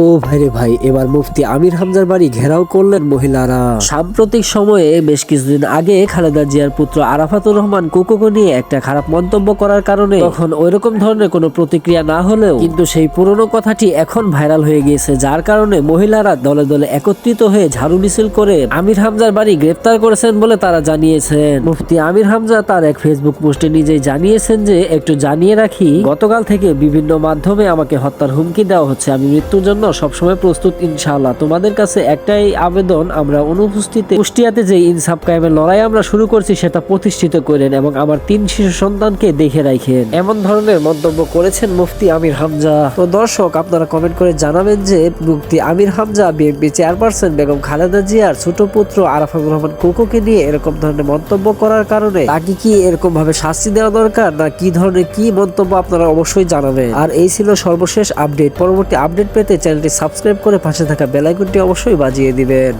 ও ভাইরে ভাই, এবার মুফতি আমির হামজার বাড়ি ঘেরাও করলেন মহিলারা। সাম্প্রতিক সময়ে বেশ কিছুদিন আগে খালেদা জিয়ার পুত্র আরাফাতুর রহমান কুকুকে নিয়ে একটা খারাপ মন্তব্য করার কারণে তখন ওইরকম ধরনের কোনো প্রতিক্রিয়া না হলেও কিন্তু সেই পুরনো কথাটি এখন ভাইরাল হয়ে গিয়েছে, যার কারণে মহিলারা দলে দলে একত্রিত হয়ে ঝাড়ু মিছিল করে আমির হামজার বাড়ি গ্রেপ্তার করেছেন বলে তারা জানিয়েছেন। মুফতি আমির হামজা তার এক ফেসবুক পোস্টে নিজেই জানিয়েছেন যে, একটু জানিয়ে রাখি, গতকাল থেকে বিভিন্ন মাধ্যমে আমাকে হত্যার হুমকি দেওয়া হচ্ছে, আমি মৃত্যুর জন্য সবসময় প্রস্তুত, ইনশাআল্লাহ। তোমাদের কাছে একটাই আবেদন, আমরা অনুপস্থিতি কুষ্টিয়াতে যে ইনসাফ কায়েমের লড়াই আমরা শুরু করছি, সেটা প্রতিষ্ঠিত করেন এবং আমার তিন শিশু সন্তানকে দেখে রাখেন। এমন ধরনের মন্তব্য করেছেন মুফতি আমির হামজা। তো দর্শক, আপনারা কমেন্ট করে জানাবেন যে, মুফতি আমির হামজা, বিএনপি চেয়ারপারসন বেগম খালেদা জিয়ার ছোট পুত্র আরাফাতুর রহমান কোকোকে নিয়ে এরকম ধরনের মন্তব্য করার কারণে তাকে কি এরকম ভাবে শাস্তি দেওয়া দরকার, না কি ধরনের কি মন্তব্য আপনারা অবশ্যই জানাবেন। আর এই ছিল সর্বশেষ আপডেট। পরবর্তী আপডেট পেতে চ্যানেলটি সাবস্ক্রাইব করে পাশে থাকা বেলাইকনটি অবশ্যই বাজিয়ে দিবেন।